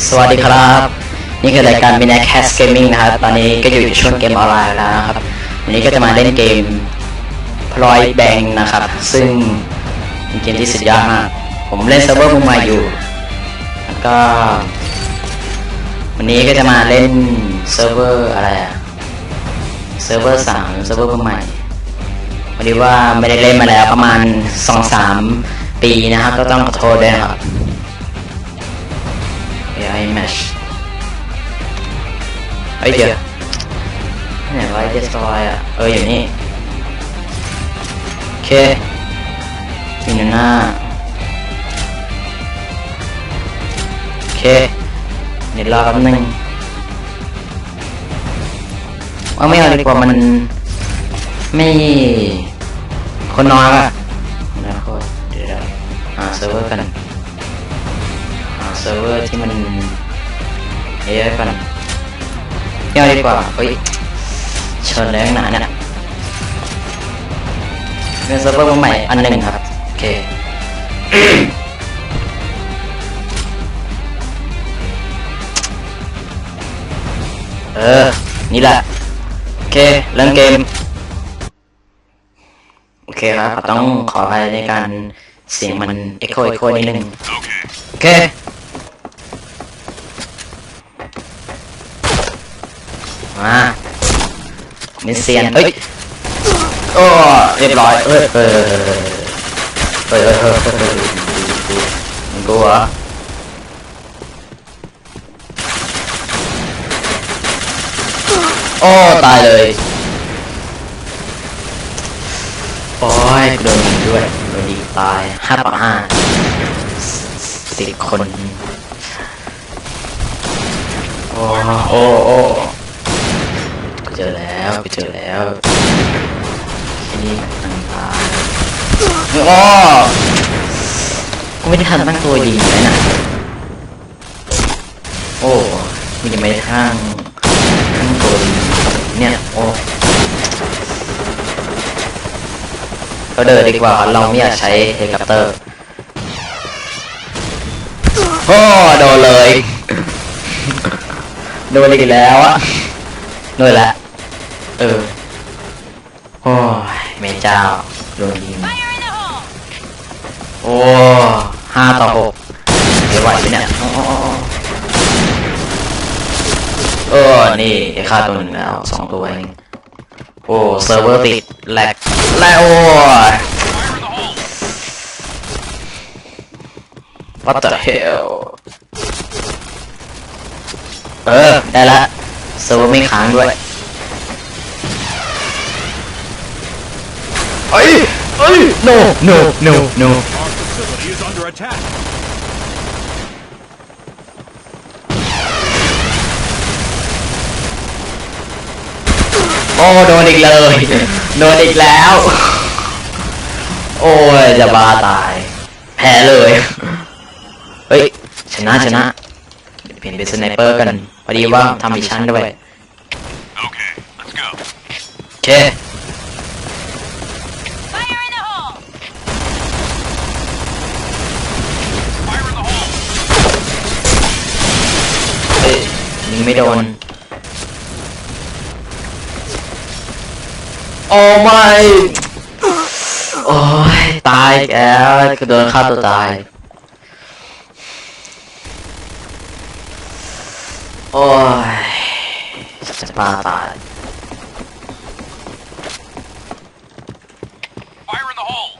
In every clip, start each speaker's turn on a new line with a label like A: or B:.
A: สวัสดีครับ นี่คือรายการ m i n a c a s Gaming นะครับ ตอนนี้ก็อยู่ในช่วงเกมออนไลน์แล้วนะครับ วันนี้ก็จะมาเล่นเกมพลอยแบงนะครับ ซึ่งเป็นเกมที่สุดยอดมาก ผมเล่นเซิร์ฟเวอร์มือใหม่อยู่ แล้วก็ วันนี้ก็จะมาเล่นเซิร์ฟเวอร์อะไรอะเซิร์ฟเวอร์สามเซิร์ฟเวอร์มือใหม่พอดีว่าไม่ได้เล่นมาแล้วประมาณสองสามปีนะครับ ก็ต้องขอโทษด้วยครับ AI mesh เฮ้ยเดี๋ยวไหนวะ destroy อะ เอออยู่นี่ โอเคอยู่ในหน้า โอเค เดี๋ยวรอแป๊บนึงว่าไม่เอาดีกว่ามันไม่คนน้อยอะนะโคตรเดี๋ยวหาเซิร์ฟเวอร์กันหา เซิร์ฟเวอร์ที่มันเยอะๆก่อนไม่เอาดีกว่าเฮ้ยเชิญเลยข้างหนาเนี่ยเป็นเซิร์ฟเวอร์ใหม่อันหนึ่งครับ โอเคเออ นี่แหละ โอเค เริ่มเกม โอเคครับ ต้องขออภัยในการเสียงมันเอ็กโคเอ็กโคนิดนึง โอเค มามิสเซียนเฮ้ยโอ้เรียบร้อยเฮ้ยเฮ้ยเฮ้ยเฮ้ยเฮ้ยเฮ้ยเฮ้ยมึงกูเหรอโอ้ตายเลยโอ้ยโดนยิงด้วยโดนยิงตายห้าต่อห้าสิบคนโอ้โอ้โอ้กู เจอแล้วกูเจอแล้วที่นี่ทางตายโอ้กูไม่ได้ทันตั้งตัวยิงเลยนะโอ้กูยังไม่ได้ทั้งตั้งตัวยิงเนี่ยโอ้เราเดินดีกว่าเราไม่อยากใช้เฮลิคอปเตอร์โอ้โดนเลย โดนอีกแล้วอะโดนละ เออ โอ้ยเมเจ้า โดนยิง โอ้ห้าต่อหกเดี๋ยวไหวไหมเนี่ยอ้โอ้โอ้โอ้เออ นี่ได้ฆ่าตัวหนึ่งแล้วสองตัวเองโอ้เซิร์ฟเวอร์ติดแลกแล้วโอ้ย What the hell เออ ได้ละเซิร์ฟเวอร์ไม่ค้างด้วย เอ้ยเอ้ย no no no no
B: Our facility is under attack.
A: โอ้โดนอีกเลย โดนอีกแล้ว โอ้ยจะบ้าตาย แพ้เลย เฮ้ย ชนะชนะเปลี่ยนเป็นสไนเปอร์กันพอดีว่าทำมิชชั่นด้วย
B: Okay, let's go.
A: โอเค
C: Fire in the hole!
B: Fire in the hole.
A: เฮ้ ยยิงไม่โดน โอ้ไม่โอ้ยตายอีกแล้วก็โดนฆ่าตัวตาย โอ้ยจะปาตาย
B: Fire in the hole.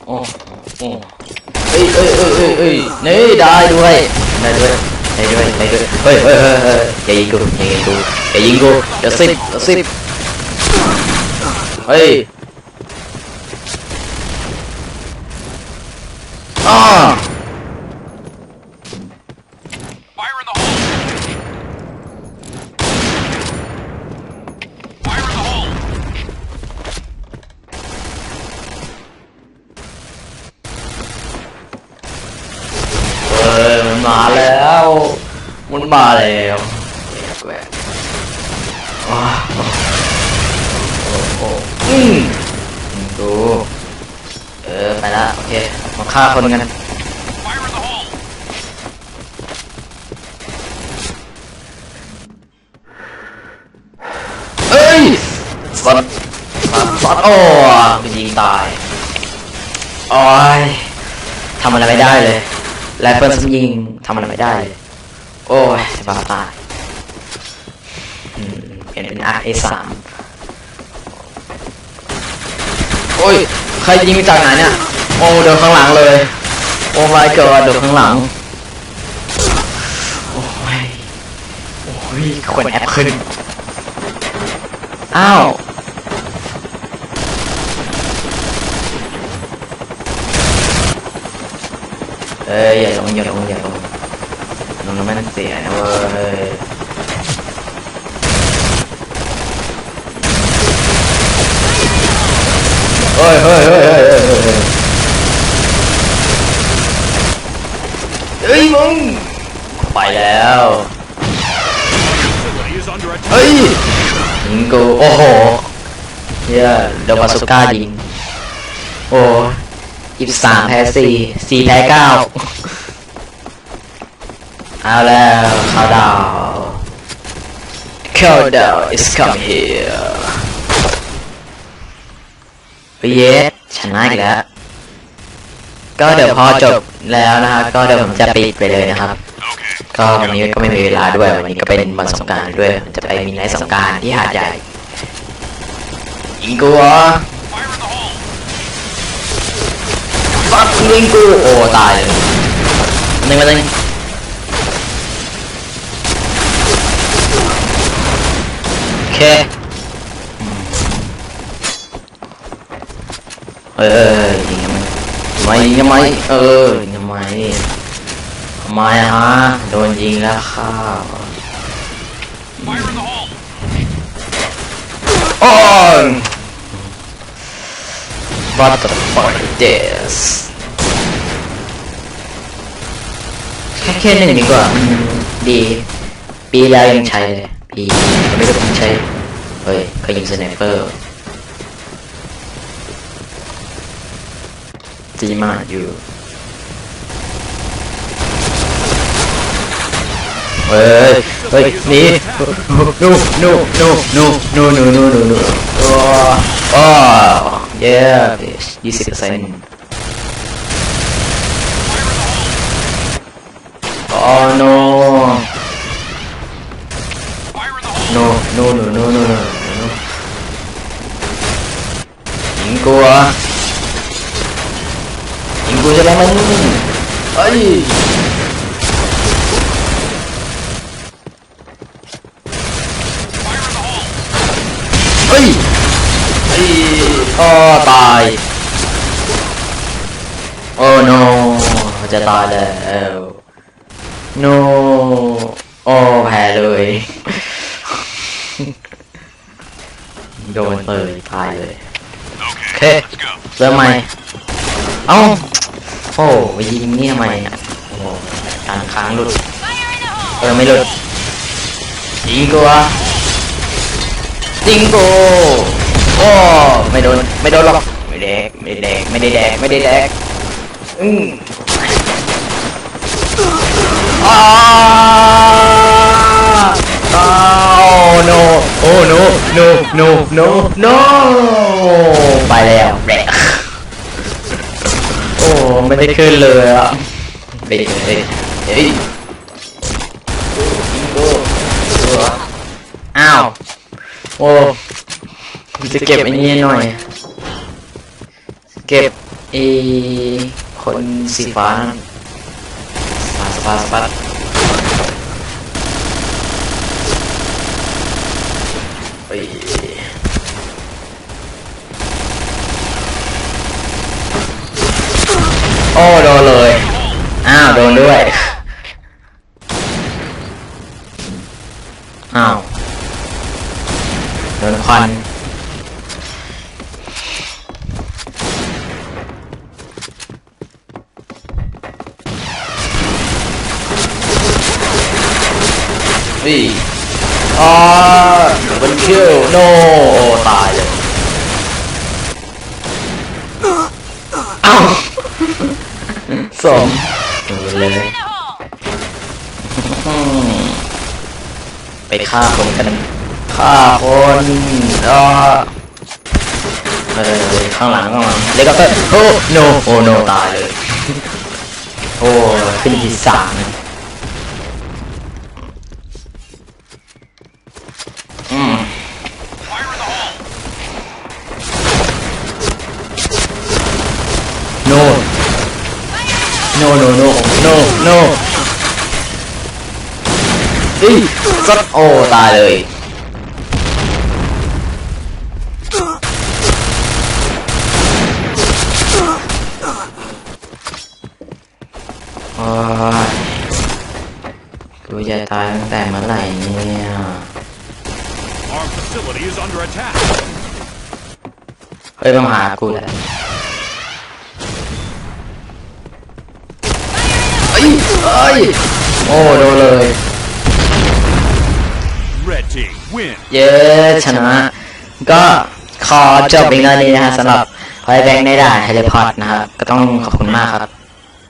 A: โอ้โอ้ เอ้ยเอ้ยเอ้ยเอ้ยเอ้ยนี่ได้ด้วยได้ด้วยได้ด้วยได้ด้วยเฮ้ยเฮ้ยเฮ้ยเฮ้ยอย่ายิงกูอย่ายิงกูอย่ายิงกูเดี๋ยวสิบเดี๋ยวสิบเฮ้ยอ้า
B: Fire in the hole. Fire in the hole.
A: เฮ้ย มาแล้วแหวกแหวโอ้โอ้โอ้โอ้อืมดู เออ ไปละ โอเคมาฆ่าคนกันเอ้ยสัตว์สัตว์โอ้กูยิงตายโอ้ยทำอะไรไม่ได้เลยแรปเปิลซึ่งยิงทำอะไรไม่ได้เลย โอ้ยจะบ้าตายอืมเปลี่ยนเป็น R A สามโอ้ย ใครยิงมาจากไหนเนี่ย โอ้เดินข้างหลังเลย โอ้ my god เดินข้างหลัง โอ้ย โอ้ยคนแอปขึ้น อ้าวเอ้ยอย่าลงอย่าลงอย่าลง ลงแล้วมันเสียนะเว้ยเฮ้ยเฮ้ยเฮ้ยเฮ้ยเฮ้ยเฮ้ยเฮ้ยมึงไปแล้วเฮ้ยยิงกูโอ้โหเฮียโดนบาสุก้ายิงโอ้ยี่สิบสามแพ้สี่สี่แพ้เก้า เอาแล้วเข้าดาวเข้าดาว is come here เฮ้ยเยสชนะอีกแล้ว ก็เดี๋ยวพอจบแล้วนะครับ ก็เดี๋ยวผมจะปิดไปเลยนะครับ
B: Okay.
A: ก็วันนี้ก็ไม่มีเวลาด้วย วันนี้ก็เป็นวันสงกรารด้วยผมจะไปมีไนท์สงกรารที่หาดใหญ่ยิงกูเหรอ
B: Fire in the hole!
A: ฟักยิงกู โอ้ ตายเลยหนึ่งมาหนึ่งโอ เคเออยิงทำไมทำไมยิงทำไมเออยิงทำไมทำไมฮะโดนยิงแล้วข้าวโอ้ย What the fuck is this แค่แค่หนึ่งดีกว่าดี ปีแล้วยังใช้เลย ปีไม่ได้ผมใช้เฮ้ยเคยยิงสไนเปอร์จีมาอยู่เฮ้ยเฮ้ยหนีนูนูนูนูนูนูนูนูนูโอ้โอ้เย้ยี่สิบเปอร์เซ็นต์โอ้ no no no no no no no. No chuyện cua chuyện cua cho đang đánh ấy ấy ấy oh, tài. Oh no. จะตายแล้ว no. โอ้แพ้เลย โดนเปิดตายเลย
B: Okay,
A: Okay.
B: let's go.
A: เริ่มใหม่เอ้าโอ้ยิงนี่ทำไมอะโอ้โหการค้างหลุดเออไม่หลุดยิงกูวะยิงกูโอ้ไม่โดนไม่โดนหรอกไม่แดกไม่แดกไม่ได้แดกไม่ได้แดกอืมอ้า no โอ้ no no no no no ไปแล้วแดกโอ้ไม่ได้ขึ้นเลยอะเบรกเลยเฮ้ยโอ้อ้าวโอ้ผมจะเก็บไอ้นี่หน่อย เก็บไอ้คนสีฟ้านั่นสปาสปาสปาเฮ้ยโอ้โดนเลย อ้าวโดนด้วย อ้าวโดนควันเฮ้ยอ๋อบนคิวโนโอ้ตายเลยเอ้า สมเลยอืมไปฆ่าคนกันฆ่าคนเออเออข้างหลังข้างหลังเล็กก็โอ้โนโอ้โนตายเลย โอ้ขึ้นที่สามอืม
B: Fire in the hole!
A: โนโนโนโนโนโน อีสัตโอ้ตายเลยโอ้ยกูจะตายตั้งแต่เมื่อไหร่เนี่ย
B: Our facility is under attack!
A: เฮ้ยมาหากูแล้วเอ้ยเอ้ยโอ้โดนเลย เยอะชนะ ก็ขอจบเพียงเท่านี้นะฮะสำหรับพอยแบงค์ในด่านเฮลิพอร์ตนะครับ ก็ต้องขอบคุณมากครับ